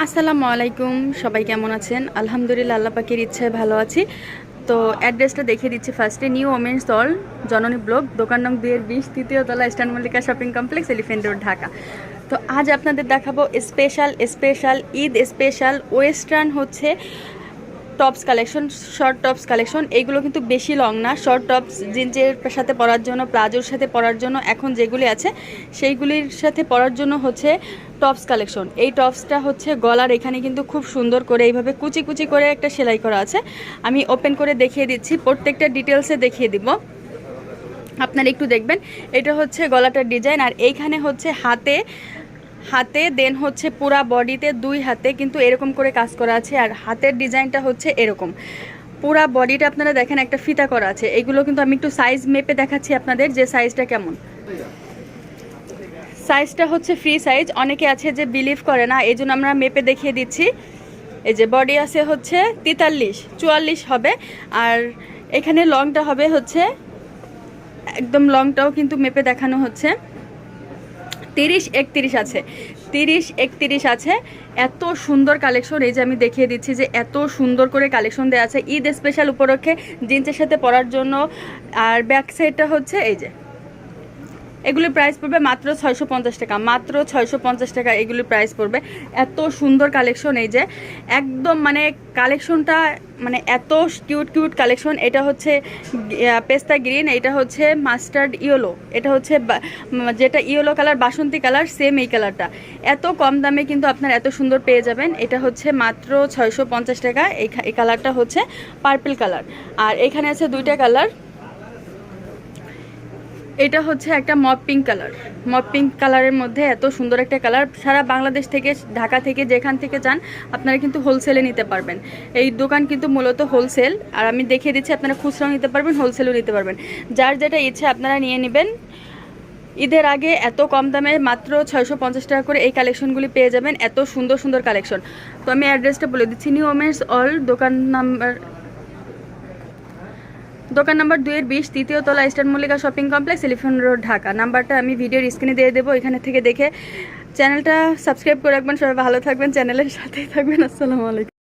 আসসালামু আলাইকুম, সবাই কেমন আছেন? আলহামদুলিল্লাহ, আল্লাহ পাখির ইচ্ছায় ভালো আছি। তো অ্যাড্রেসটা দেখিয়ে দিচ্ছি ফার্স্টে নিউ ওমেন্স দল জননী ব্লক, দোকান নাম বিয়ের বিশ, তৃতীয় তলা Eastern Mallika shopping complex Elephant Road Dhaka. তো আজ আপনাদের দেখাবো special special Eid special western হচ্ছে tops collection short tops collection এইগুলো কিন্তু বেশি লং না। শর্ট টপস জিন্সের সাথে পরার জন্য, প্লাজোর সাথে পরার জন্য এখন যেগুলি আছে, সেইগুলির সাথে পরার জন্য হচ্ছে টপস কালেকশন এই টপসটা হচ্ছে গলার, এখানে কিন্তু খুব সুন্দর করে এইভাবে কুচি কুচি করে একটা সেলাই করা আছে। আমি ওপেন করে দেখিয়ে দিচ্ছি, প্রত্যেকটা ডিটেলসে দেখিয়ে দিব। আপনারা একটু দেখবেন, এটা হচ্ছে গলাটার ডিজাইন আর এইখানে হচ্ছে হাতে হাতে দেন হচ্ছে পুরা বডিতে দুই হাতে কিন্তু এরকম করে কাজ করা আছে আর হাতের ডিজাইনটা হচ্ছে এরকম। পুরা বডিটা আপনারা দেখেন একটা ফিতা করা আছে। এগুলো কিন্তু আমি একটু সাইজ মেপে দেখাচ্ছি আপনাদের যে সাইজটা কেমন। সাইজটা হচ্ছে ফ্রি সাইজ অনেকে আছে যে বিলিভ করে না এই জন্য আমরা মেপে দেখিয়ে দিচ্ছি। এই যে বডি আছে হচ্ছে তেতাল্লিশ, চুয়াল্লিশ হবে। আর এখানে লংটা হবে হচ্ছে, একদম লংটাও কিন্তু মেপে দেখানো হচ্ছে। তিরিশ একত্রিশ আছে। তিরিশ একত্রিশ আছে। এত সুন্দর কালেকশন এই যে আমি দেখিয়ে দিচ্ছি যে এত সুন্দর করে কালেকশন দেওয়া আছে। ঈদ স্পেশাল উপলক্ষে জিন্সের সাথে পরার জন্য, আর ব্যাক সাইডটা হচ্ছে এই যে। এগুলির প্রাইস পড়বে মাত্র ছয়শো পঞ্চাশ টাকা। মাত্র ছয়শো পঞ্চাশ টাকা এগুলির প্রাইস পড়বে। এত সুন্দর কালেকশন এই যে, একদম মানে কালেকশনটা মানে এত কিউট কিউট কালেকশন এটা হচ্ছে পেস্তা গ্রিন এটা হচ্ছে মাস্টার্ড ইয়েলো এটা হচ্ছে যেটা ইয়েলো কালার বাসন্তী কালার সেম এই কালারটা এত কম দামে কিন্তু আপনার এত সুন্দর পেয়ে যাবেন। এটা হচ্ছে মাত্র ছয়শো পঞ্চাশ টাকা। এই কালারটা হচ্ছে পার্পল কালার আর এখানে আছে দুইটা কালার এটা হচ্ছে একটা মপ পিঙ্ক কালার মপ পিঙ্ক কালারের মধ্যে এত সুন্দর একটা কালার সারা বাংলাদেশ থেকে, ঢাকা থেকে, যেখান থেকে চান আপনারা কিন্তু হোলসেলে নিতে পারবেন। এই দোকান কিন্তু মূলত হোলসেল আর আমি দেখিয়ে দিচ্ছি, আপনারা খুচরাও নিতে পারবেন হোলসেলও নিতে পারবেন। যার যেটা ইচ্ছে আপনারা নিয়ে নেবেন। ঈদের আগে এত কম দামে মাত্র ছয়শো পঞ্চাশ টাকা করে এই কালেকশনগুলি পেয়ে যাবেন। এত সুন্দর সুন্দর কালেকশন তো আমি অ্যাড্রেসটা বলে দিচ্ছি। নিউ ওমেন্স অল দোকান নাম্বার দোকান নাম্বার দুইয়ের বিশ, তৃতীয় তলা Eastern Mallika shopping complex Elephant Road, Dhaka. নাম্বারটা আমি ভিডিওর স্ক্রিনে দিয়ে দেবো, এখানে থেকে দেখে। চ্যানেলটা সাবস্ক্রাইব করে রাখবেন, সবাই ভালো থাকবেন, চ্যানেলের সাথেই থাকবেন। আসসালামু আলাইকুম।